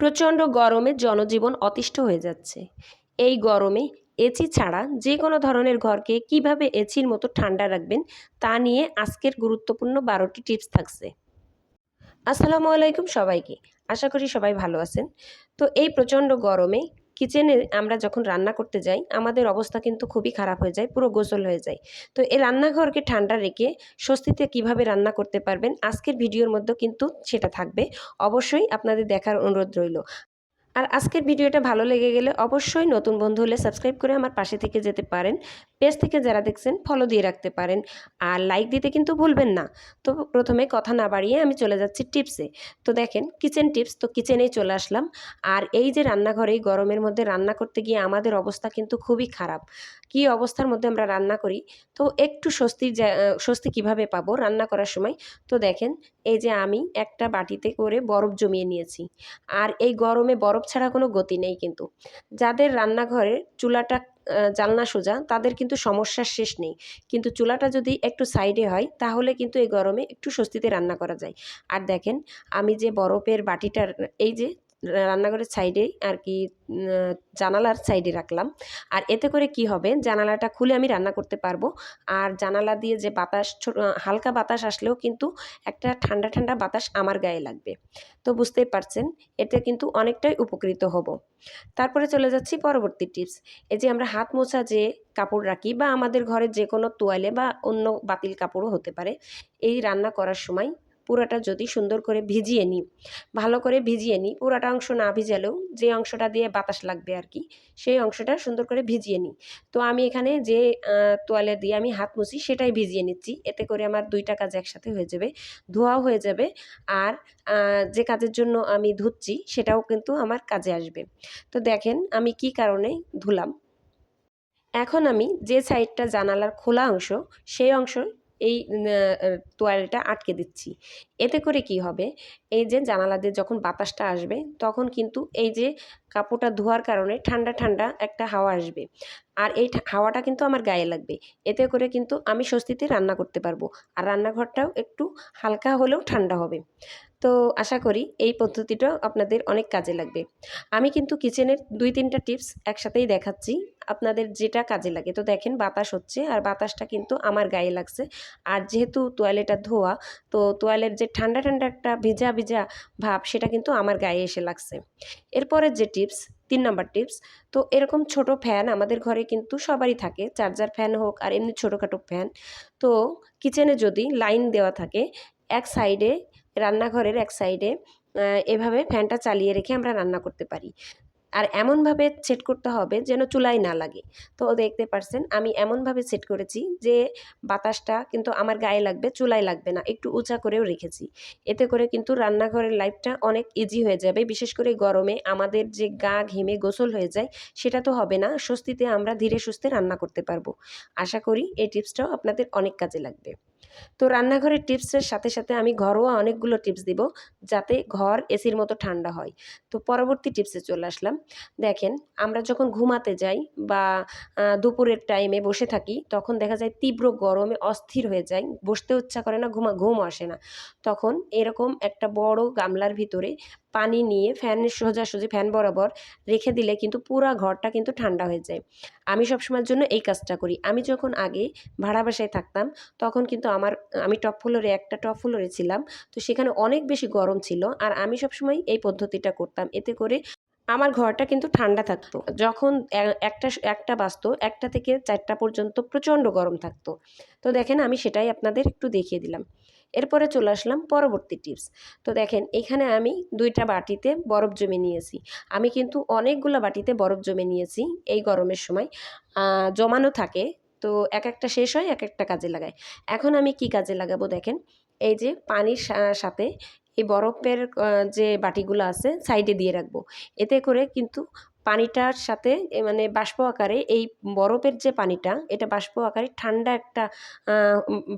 প্রচণ্ড গরমে জনজীবন অতিষ্ঠ হয়ে যাচ্ছে। এই গরমে এসি ছাড়া যে কোনো ধরনের ঘরকে কীভাবে এসির মতো ঠান্ডা রাখবেন তা নিয়ে আজকের গুরুত্বপূর্ণ বারোটি টিপস থাকছে। আসসালামু আলাইকুম সবাইকে। আশা করি সবাই ভালো আছেন। তো এই প্রচণ্ড গরমে কিচেনে আমরা যখন রান্না করতে যাই, আমাদের অবস্থা কিন্তু খুবই খারাপ হয়ে যায়, পুরো গোসল হয়ে যায়। তো এই রান্নাঘরকে ঠান্ডা রেখে স্বস্তিতে কীভাবে রান্না করতে পারবেন, আজকের ভিডিওর মধ্যে কিন্তু সেটা থাকবে। অবশ্যই আপনাদের দেখার অনুরোধ রইল। আর আজকের ভিডিওটা ভালো লেগে গেলে অবশ্যই নতুন বন্ধু হলে সাবস্ক্রাইব করে আমার পাশে থেকে যেতে পারেন। পেজ থেকে যারা দেখছেন ফলো দিয়ে রাখতে পারেন। আর লাইক দিতে কিন্তু ভুলবেন না। তো প্রথমে কথা না বাড়িয়ে আমি চলে যাচ্ছি টিপসে তো দেখেন কিচেন টিপস তো কিচেনেই চলে আসলাম। আর এই যে রান্নাঘরে গরমের মধ্যে রান্না করতে গিয়ে আমাদের অবস্থা কিন্তু খুবই খারাপ। কি অবস্থার মধ্যে আমরা রান্না করি? তো একটু স্বস্তির স্বস্তি কীভাবে পাবো রান্না করার সময়? তো দেখেন, এই যে আমি একটা বাটিতে করে বরফ জমিয়ে নিয়েছি। আর এই গরমে বরফ ছাড়া কোনো গতি নেই কিন্তু। যাদের রান্নাঘরে চুলাটা জালনা সোজা, তাদের কিন্তু সমস্যার শেষ নেই। কিন্তু চুলাটা যদি একটু সাইডে হয়, তাহলে কিন্তু এই গরমে একটু স্বস্তিতে রান্না করা যায়। আর দেখেন, আমি যে বরফের বাটিটার, এই যে রান্নাঘরের সাইডে আর কি জানালার সাইডে রাখলাম। আর এতে করে কি হবে, জানালাটা খুলে আমি রান্না করতে পারব। আর জানালা দিয়ে যে বাতাস হালকা বাতাস আসলেও কিন্তু একটা ঠান্ডা ঠান্ডা বাতাস আমার গায়ে লাগবে। তো বুঝতেই পারছেন, এতে কিন্তু অনেকটাই উপকৃত হব। তারপরে চলে যাচ্ছি পরবর্তী টিপস। এই যে আমরা হাত মোছা যে কাপড় রাখি বা আমাদের ঘরে যে কোনো তোয়ালে বা অন্য বাতিল কাপড়ও হতে পারে, এই রান্না করার সময় পুরোটা যদি সুন্দর করে ভিজিয়ে নিই, ভালো করে ভিজিয়ে নিই, পুরোটা অংশ না ভিজালেও যে অংশটা দিয়ে বাতাস লাগবে আর কি, সেই অংশটা সুন্দর করে ভিজিয়ে নিই। তো আমি এখানে যে তোয়ালে দিয়ে আমি হাত মুছি সেটাই ভিজিয়ে নিচ্ছি, এতে করে আমার দুইটা কাজ একসাথে হয়ে যাবে, ধোয়াও হয়ে যাবে আর যে কাজের জন্য আমি ধুচ্ছি সেটাও কিন্তু আমার কাজে আসবে। তো দেখেন আমি কি কারণে ধুলাম। এখন আমি যে সাইডটা জানালার খোলা অংশ, সেই অংশ এই তোয়ালটা আটকে দিচ্ছি। এতে করে কি হবে? এই যে জানালা দিয়ে যখন বাতাসটা আসবে, তখন কিন্তু এই যে কাপড়টা ধোয়ার কারণে ঠান্ডা ঠান্ডা একটা হাওয়া আসবে। আর এই হাওয়াটা কিন্তু আমার গায়ে লাগবে। এতে করে কিন্তু আমি স্বস্তিতে রান্না করতে পারব। আর রান্নাঘরটাও একটু হালকা হলেও ঠান্ডা হবে। তো আশা করি এই পদ্ধতিটাও আপনাদের অনেক কাজে লাগবে। আমি কিন্তু কিচেনের দুই তিনটা টিপস একসাথেই দেখাচ্ছি। আপনাদের যেটা কাজে লাগে। তো দেখেন বাতাস হচ্ছে আর বাতাসটা কিন্তু আমার গায়ে লাগছে। আর যেহেতু তোয়ালেটা ধোয়া, তো তোয়ালের যে ঠান্ডা ঠান্ডা একটা ভিজা ভিজা ভাব, সেটা কিন্তু আমার গায়ে এসে লাগছে। এরপরের যে টিপস, তিন নম্বর টিপস, তো এরকম ছোট ফ্যান আমাদের ঘরে কিন্তু সবারই থাকে। চার্জার ফ্যান হোক আর এমনি ছোটোখাটো ফ্যান। তো কিচেনে যদি লাইন দেওয়া থাকে, এক সাইডে রান্নাঘরের এক সাইডে এভাবে ফ্যানটা চালিয়ে রেখে আমরা রান্না করতে পারি। আর এমনভাবে সেট করতে হবে যেন চুলায় না লাগে। তো দেখতে পারছেন, আমি এমনভাবে সেট করেছি যে বাতাসটা কিন্তু আমার গায়ে লাগবে, চুলায় লাগবে না, একটু উঁচা করেও রেখেছি। এতে করে কিন্তু রান্নাঘরের লাইফটা অনেক ইজি হয়ে যাবে, বিশেষ করে গরমে আমাদের যে গা ঘেমে গোসল হয়ে যায়, সেটা তো হবে না, স্বস্তিতে আমরা ধীরে সুস্থে রান্না করতে পারব। আশা করি এই টিপসটাও আপনাদের অনেক কাজে লাগবে। তো রান্নাঘরের টিপসের সাথে সাথে আমি ঘরোয়া অনেকগুলো টিপস দিব যাতে ঘর এসির মতো ঠান্ডা হয়। তো পরবর্তী টিপসে চলে আসলাম। দেখেন, আমরা যখন ঘুমাতে যাই বা দুপুরের টাইমে বসে থাকি, তখন দেখা যায় তীব্র গরমে অস্থির হয়ে যায় বসতে ইচ্ছা করে না, ঘুমা, ঘুম আসে না। তখন এরকম একটা বড় গামলার ভিতরে পানি নিয়ে ফ্যানের সোজাসুজি ফ্যান বরাবর রেখে দিলে কিন্তু পুরা ঘরটা কিন্তু ঠান্ডা হয়ে যায়। আমি সবসময়ের জন্য এই কাজটা করি। আমি যখন আগে ভাড়া বাসায় থাকতাম, তখন কিন্তু আমার, আমি টপ ফ্লোরে, একটা টপ ফ্লোরে ছিলাম। তো সেখানে অনেক বেশি গরম ছিল আর আমি সবসময় এই পদ্ধতিটা করতাম। এতে করে আমার ঘরটা কিন্তু ঠান্ডা থাকতো। যখন একটা একটা বাজতো, একটা থেকে চারটা পর্যন্ত প্রচণ্ড গরম থাকতো। তো দেখেন আমি সেটাই আপনাদের একটু দেখিয়ে দিলাম। এরপরে চলে আসলাম পরবর্তী টিপস। তো দেখেন, এখানে আমি দুইটা বাটিতে বরফ জমে নিয়েছি। আমি কিন্তু অনেকগুলো বাটিতে বরফ জমে নিয়েছি এই গরমের সময়। জমানো থাকে তো এক একটা শেষ হয় এক একটা কাজে লাগায়। এখন আমি কি কাজে লাগাবো দেখেন? এই যে পানির সাথে এই বরফের যে বাটিগুলো আছে, সাইডে দিয়ে রাখব। এতে করে কিন্তু পানিটার সাথে মানে বাষ্প আকারে এই বরফের যে পানিটা, এটা বাষ্প আকারে ঠান্ডা একটা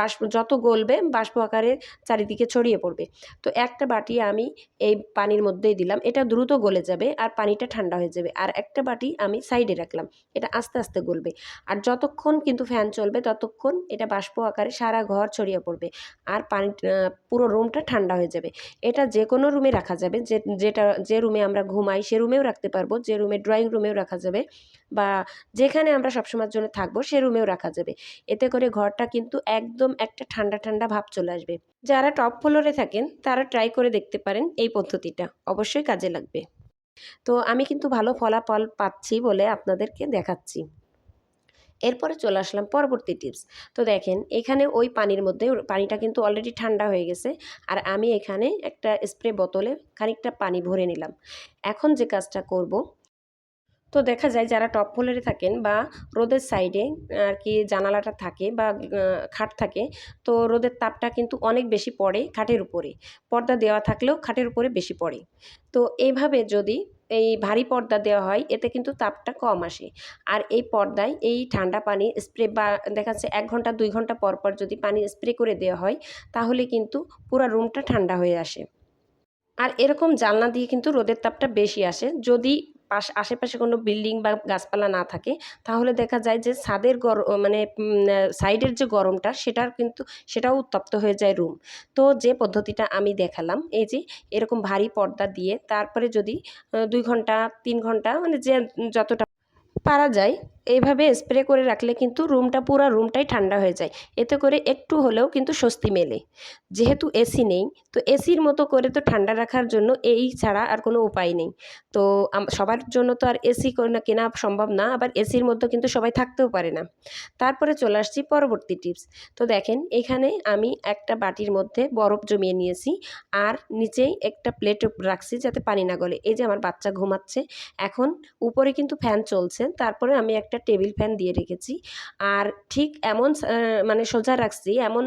বাষ্প, যত গলবে বাষ্প আকারে চারিদিকে ছড়িয়ে পড়বে। তো একটা বাটি আমি এই পানির মধ্যেই দিলাম, এটা দ্রুত গলে যাবে আর পানিটা ঠান্ডা হয়ে যাবে। আর একটা বাটি আমি সাইডে রাখলাম, এটা আস্তে আস্তে গলবে। আর যতক্ষণ কিন্তু ফ্যান চলবে, ততক্ষণ এটা বাষ্প আকারে সারা ঘর ছড়িয়ে পড়বে আর পানি পুরো রুমটা ঠান্ডা হয়ে যাবে। এটা যে কোনো রুমে রাখা যাবে, যে, যেটা, যে রুমে আমরা ঘুমাই সে রুমেও রাখতে পারব, যে রুমে ড্রয়িং রুমেও রাখা যাবে বা যেখানে আমরা সবসময়ের জন্য থাকব সে রুমেও রাখা যাবে। এতে করে ঘরটা কিন্তু একদম একটা ঠান্ডা ঠান্ডা ভাব চলে আসবে। যারা টপ ফ্লোরে থাকেন, তারা ট্রাই করে দেখতে পারেন এই পদ্ধতিটা। অবশ্যই কাজে লাগবে। তো আমি কিন্তু ভালো ফলাফল পাচ্ছি বলে আপনাদেরকে দেখাচ্ছি। এরপরে চলে আসলাম পরবর্তী টিপস তো দেখেন, এখানে ওই পানির মধ্যে পানিটা কিন্তু অলরেডি ঠান্ডা হয়ে গেছে আর আমি এখানে একটা স্প্রে বোতলে খানিকটা পানি ভরে নিলাম। এখন যে কাজটা করব তো দেখা যায় যারা টপ ফ্লোরে থাকেন বা রোদের সাইডে আর কি জানালাটা থাকে বা খাট থাকে, তো রোদের তাপটা কিন্তু অনেক বেশি পড়ে খাটের উপরে। পর্দা দেওয়া থাকলেও খাটের উপরে বেশি পড়ে। তো এইভাবে যদি এই ভারী পর্দা দেওয়া হয়, এতে কিন্তু তাপটা কম আসে। আর এই পর্দায় এই ঠান্ডা পানি স্প্রে বা দেখা যাচ্ছে এক ঘণ্টা, দুই ঘণ্টা পর পর যদি পানি স্প্রে করে দেওয়া হয়, তাহলে কিন্তু পুরো রুমটা ঠান্ডা হয়ে আসে। আর এরকম জানলা দিয়ে কিন্তু রোদের তাপটা বেশি আসে। যদি পাশ আশেপাশে কোনো বিল্ডিং বা গাছপালা না থাকে, তাহলে দেখা যায় যে ছাদের গর মানে সাইডের যে গরমটা, সেটার কিন্তু, সেটাও উত্তপ্ত হয়ে যায় রুম। তো যে পদ্ধতিটা আমি দেখালাম, এই যে এরকম ভারী পর্দা দিয়ে, তারপরে যদি দুই ঘণ্টা, তিন ঘণ্টা মানে যে যতটা পারা যায় এইভাবে স্প্রে করে রাখলে কিন্তু রুমটা পুরো রুমটাই ঠান্ডা হয়ে যায়। এতে করে একটু হলেও কিন্তু স্বস্তি মেলে। যেহেতু এসি নেই, তো এসির মতো করে তো ঠান্ডা রাখার জন্য এই ছাড়া আর কোনো উপায় নেই। তো সবার জন্য তো আর এসি কেনা সম্ভব না, আবার এসির মধ্যে কিন্তু সবাই থাকতেও পারে না। তারপরে চলে আসছি পরবর্তী টিপস তো দেখেন, এখানে আমি একটা বাটির মধ্যে বরফ জমিয়ে নিয়েছি, আর নিচেই একটা প্লেট রাখছি যাতে পানি না গলে। এই যে আমার বাচ্চা ঘুমাচ্ছে, এখন উপরে কিন্তু ফ্যান চলছে, তারপরে আমি একটা টেবিল ফ্যান দিয়ে রেখেছি। আর ঠিক এমন মানে সোজা রাখছি, এমন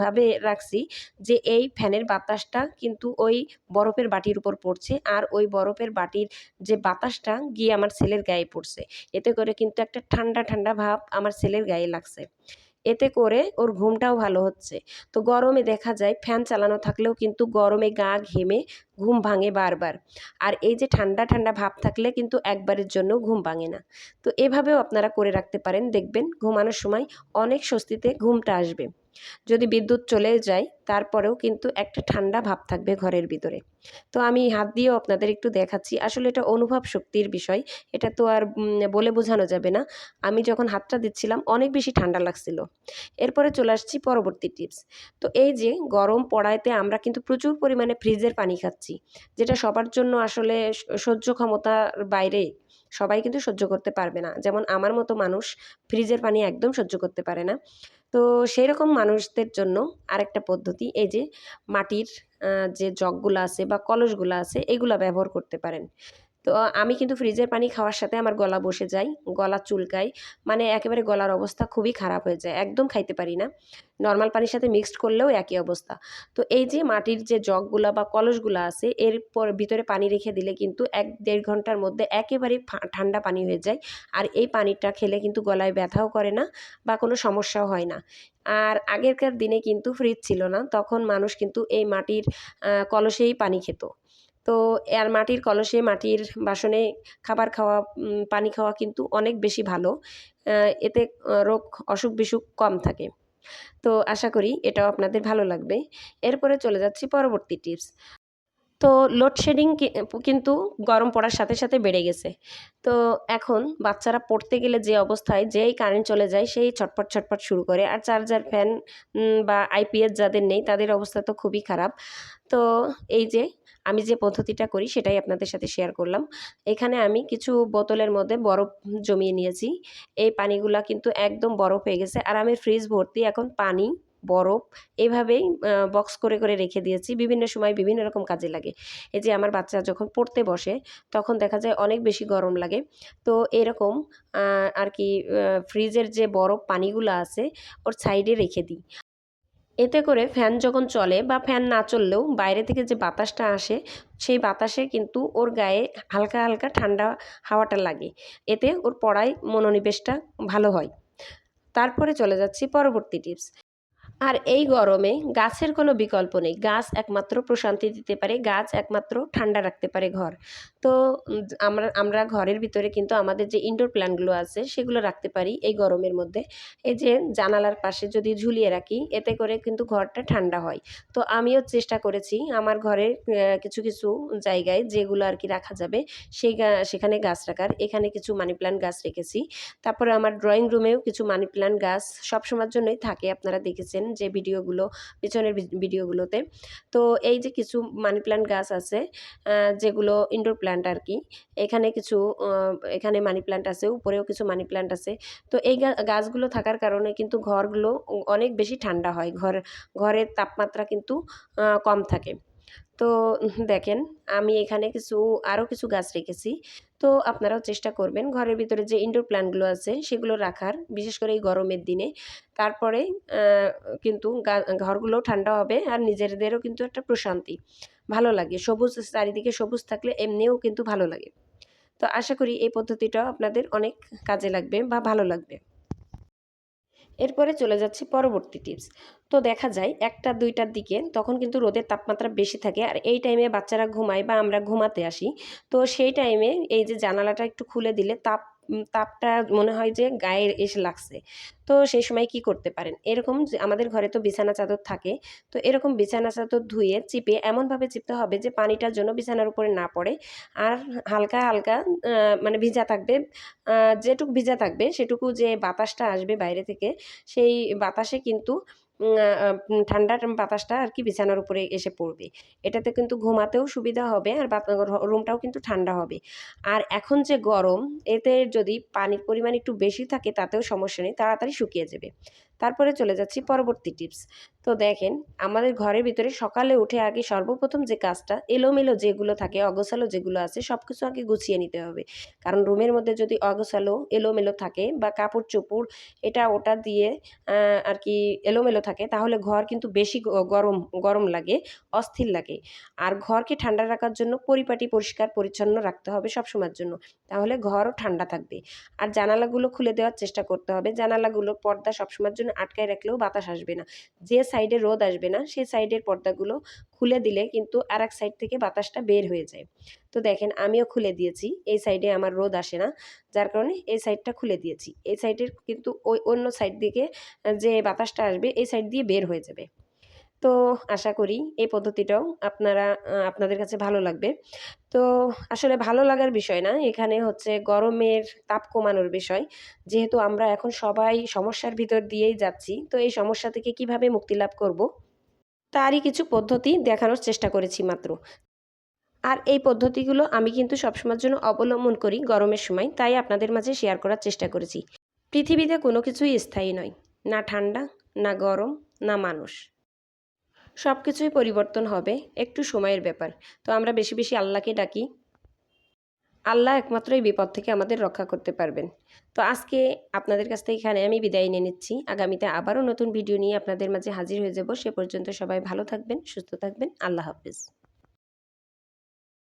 ভাবে রাখছি যে এই ফ্যানের বাতাসটা কিন্তু ওই বরফের বাটির উপর পড়ছে আর ওই বরফের বাটির যে বাতাসটা গিয়ে আমার ছেলের গায়ে পড়ছে। এতে করে কিন্তু একটা ঠান্ডা ঠান্ডা ভাব আমার ছেলের গায়ে লাগছে। এতে করে ওর ঘুমটাও ভালো হচ্ছে। তো গরমে দেখা যায় ফ্যান চালানো থাকলেও কিন্তু গরমে গা ঘেমে ঘুম ভাঙে বারবার। আর এই যে ঠান্ডা ঠান্ডা ভাব থাকলে কিন্তু একবারের জন্য ঘুম ভাঙে না। তো এভাবেও আপনারা করে রাখতে পারেন। দেখবেন ঘুমানোর সময় অনেক স্বস্তিতে ঘুমটা আসবে। যদি বিদ্যুৎ চলে যায়, তারপরেও কিন্তু একটা ঠান্ডা ভাব থাকবে ঘরের ভিতরে। তো আমি হাত দিয়েও আপনাদের একটু দেখাচ্ছি। আসলে এটা অনুভব শক্তির বিষয়। এটা তো আর বলে বোঝানো যাবে না। আমি যখন হাতটা দিচ্ছিলাম, অনেক বেশি ঠান্ডা লাগছিল। এরপরে চলে আসছি পরবর্তী টিপস তো এই যে গরম পড়াইতে আমরা কিন্তু প্রচুর পরিমাণে ফ্রিজের পানি খাচ্ছি, যেটা সবার জন্য আসলে সহ্য ক্ষমতার বাইরে সবাই কিন্তু সহ্য করতে পারবে না। যেমন আমার মতো মানুষ ফ্রিজের পানি একদম সহ্য করতে পারে না। তো সেই রকম মানুষদের জন্য আরেকটা পদ্ধতি, এই যে মাটির যে জগগুলো আছে বা কলসগুলো আছে, এগুলো ব্যবহার করতে পারেন। তো আমি কিন্তু ফ্রিজের পানি খাওয়ার সাথে আমার গলা বসে যায়, গলা চুলকায়। মানে একেবারে গলার অবস্থা খুবই খারাপ হয়ে যায়, একদম খাইতে পারি না। নর্মাল পানির সাথে মিক্সড করলেও একই অবস্থা। তো এই যে মাটির যে জগগুলা বা কলসগুলো আছে, এর পর ভিতরে পানি রেখে দিলে কিন্তু এক দেড় ঘণ্টার মধ্যে একেবারে ঠান্ডা পানি হয়ে যায়। আর এই পানিটা খেলে কিন্তু গলায় ব্যথাও করে না বা কোনো সমস্যাও হয় না। আর আগেরকার দিনে কিন্তু ফ্রিজ ছিল না, তখন মানুষ কিন্তু এই মাটির কলসেই পানি খেত। তো আর মাটির কলসে মাটির বাসনে খাবার খাওয়া পানি খাওয়া কিন্তু অনেক বেশি ভালো। এতে রোগ, অসুখ বিসুখ কম থাকে। তো আশা করি এটাও আপনাদের ভালো লাগবে। এরপরে চলে যাচ্ছি পরবর্তী টিপস তো লোডশেডিং কিন্তু গরম পড়ার সাথে সাথে বেড়ে গেছে। তো এখন বাচ্চারা পড়তে গেলে যে অবস্থায় যেই কারেন্ট চলে যায়, সেই ছটপট ছটপট শুরু করে। আর চার্জার ফ্যান বা আইপিএস যাদের নেই, তাদের অবস্থা তো খুবই খারাপ। তো এই যে আমি যে পদ্ধতিটা করি, সেটাই আপনাদের সাথে শেয়ার করলাম। এখানে আমি কিছু বোতলের মধ্যে বরফ জমিয়ে নিয়েছি। এই পানিগুলা কিন্তু একদম বরফ হয়ে গেছে। আর আমি ফ্রিজ ভর্তি এখন পানি বরফ এভাবেই বক্স করে করে রেখে দিয়েছি। বিভিন্ন সময় বিভিন্ন রকম কাজে লাগে। এই যে আমার বাচ্চা যখন পড়তে বসে, তখন দেখা যায় অনেক বেশি গরম লাগে। তো এরকম আর কি ফ্রিজের যে বরফ পানিগুলো আছে, ওর সাইডে রেখে দিই। এতে করে ফ্যান যখন চলে বা ফ্যান না চললেও বাইরে থেকে যে বাতাসটা আসে, সেই বাতাসে কিন্তু ওর গায়ে হালকা হালকা ঠান্ডা হাওয়াটা লাগে। এতে ওর পড়ায় মনোনিবেশটা ভালো হয়। তারপরে চলে যাচ্ছি পরবর্তী টিপস আর এই গরমে গাছের কোনো বিকল্প নেই। গাছ একমাত্র প্রশান্তি দিতে পারে, গাছ একমাত্র ঠান্ডা রাখতে পারে ঘর। তো আমরা আমরা ঘরের ভিতরে কিন্তু আমাদের যে ইনডোর প্ল্যান্টগুলো আছে, সেগুলো রাখতে পারি এই গরমের মধ্যে। এই যে জানালার পাশে যদি ঝুলিয়ে রাখি, এতে করে কিন্তু ঘরটা ঠান্ডা হয়। তো আমিও চেষ্টা করেছি, আমার ঘরের কিছু কিছু জায়গায় যেগুলো আর কি রাখা যাবে, সেই সেখানে গাছ রাখার। এখানে কিছু মানি প্ল্যান্ট গাছ রেখেছি। তারপরে আমার ড্রয়িং রুমেও কিছু মানি প্ল্যান্ট গাছ সবসময়ের জন্যই থাকে, আপনারা দেখেছেন। যে ভিডিওগুলো, পিছনের ভিডিওগুলোতে। তো এই যে কিছু মানি প্ল্যান্ট গাছ আছে যেগুলো ইনডোর প্ল্যান্ট আর কি এখানে কিছু এখানে মানি প্ল্যান্ট আছে, উপরেও কিছু মানি প্ল্যান্ট আছে। তো এই গাছগুলো থাকার কারণে কিন্তু ঘরগুলো অনেক বেশি ঠান্ডা হয়, ঘর, ঘরের তাপমাত্রা কিন্তু কম থাকে। তো দেখেন, আমি এখানে কিছু আরও কিছু গাছ রেখেছি। তো আপনারাও চেষ্টা করবেন ঘরের ভিতরে যে ইনডোর প্ল্যান্টগুলো আছে, সেগুলো রাখার, বিশেষ করে এই গরমের দিনে। তারপরে কিন্তু ঘরগুলো ঠান্ডা হবে আর নিজেদেরও কিন্তু একটা প্রশান্তি। ভালো লাগে, সবুজ, চারিদিকে সবুজ থাকলে এমনিও কিন্তু ভালো লাগে। তো আশা করি এই পদ্ধতিটাও আপনাদের অনেক কাজে লাগবে বা ভালো লাগবে। এরপরে চলে যাচ্ছি পরবর্তী টিপস তো দেখা যায় একটা দুইটার দিকে তখন কিন্তু রোদের তাপমাত্রা বেশি থাকে আর এই টাইমে বাচ্চারা ঘুমায় বা আমরা ঘুমাতে আসি। তো সেই টাইমে এই যে জানালাটা একটু খুলে দিলে তাপ তাপটা মনে হয় যে গায়ে এসে লাগছে। তো সেই সময় কি করতে পারেন? এরকম আমাদের ঘরে তো বিছানা চাদর থাকে, তো এরকম বিছানা চাদর ধুয়ে, চিপে এমনভাবে চিপতে হবে যে পানিটার জন্য বিছানার উপরে না পড়ে। আর হালকা হালকা মানে ভিজা থাকবে যেটুকু ভিজা থাকবে সেটুকু যে বাতাসটা আসবে বাইরে থেকে, সেই বাতাসে কিন্তু উম, আহ, উম, ঠান্ডা বাতাসটা আর কি বিছানার উপরে এসে পড়বে। এটাতে কিন্তু ঘুমাতেও সুবিধা হবে আর রুমটাও কিন্তু ঠান্ডা হবে। আর এখন যে গরম এতে যদি পানির পরিমাণ একটু বেশি থাকে তাতেও সমস্যা নেই তাড়াতাড়ি শুকিয়ে যাবে। তারপরে চলে যাচ্ছি পরবর্তী টিপস। তো দেখেন আমাদের ঘরের ভিতরে সকালে উঠে আগে সর্বপ্রথম যে কাজটা এলোমেলো যেগুলো থাকে অগোছালো যেগুলো আছে সব কিছু আগে গুছিয়ে নিতে হবে। কারণ রুমের মধ্যে যদি অগোছালো এলোমেলো থাকে বা কাপড় চোপড় এটা ওটা দিয়ে আর কি এলোমেলো থাকে, তাহলে ঘর কিন্তু বেশি গরম গরম লাগে, অস্থির লাগে। আর ঘরকে ঠান্ডা রাখার জন্য পরিপাটি, পরিষ্কার, পরিচ্ছন্ন রাখতে হবে সবসময়ের জন্য। তাহলে ঘরও ঠান্ডা থাকবে। আর জানালাগুলো খুলে দেওয়ার চেষ্টা করতে হবে। জানালাগুলো পর্দা সবসময়ের জন্য আটকায় রাখলেও বাতাস আসবে না। যে সাইডে রোদ আসবে না সেই সাইডের পর্দাগুলো খুলে দিলে কিন্তু আর এক সাইড থেকে বাতাসটা বের হয়ে যায়। তো দেখেন, আমিও খুলে দিয়েছি। এই সাইডে আমার রোদ আসে না, যার কারণে এই সাইডটা খুলে দিয়েছি। এই সাইডের কিন্তু ওই অন্য সাইড দিকে যে বাতাসটা আসবে, এই সাইড দিয়ে বের হয়ে যাবে। তো আশা করি এই পদ্ধতিটাও আপনারা আপনাদের কাছে ভালো লাগবে। তো আসলে ভালো লাগার বিষয় না, এখানে হচ্ছে গরমের তাপ কমানোর বিষয়। যেহেতু আমরা এখন সবাই সমস্যার ভিতর দিয়েই যাচ্ছি, তো এই সমস্যা থেকে কীভাবে মুক্তি লাভ করব? তারই কিছু পদ্ধতি দেখানোর চেষ্টা করেছি মাত্র। আর এই পদ্ধতিগুলো আমি কিন্তু সবসময়ের জন্য অবলম্বন করি গরমের সময়, তাই আপনাদের মাঝে শেয়ার করার চেষ্টা করেছি। পৃথিবীতে কোনো কিছুই স্থায়ী নয়, না ঠান্ডা না গরম, না মানুষ। সব কিছুই পরিবর্তন হবে, একটু সময়ের ব্যাপার। তো আমরা বেশি বেশি আল্লাহকে ডাকি। আল্লাহ একমাত্র এই বিপদ থেকে আমাদের রক্ষা করতে পারবেন। তো আজকে আপনাদের কাছ থেকে এখানে আমি বিদায় নিয়ে নিচ্ছি। আগামীতে আবারও নতুন ভিডিও নিয়ে আপনাদের মাঝে হাজির হয়ে যাব। সে পর্যন্ত সবাই ভালো থাকবেন, সুস্থ থাকবেন। আল্লাহ হাফিজ।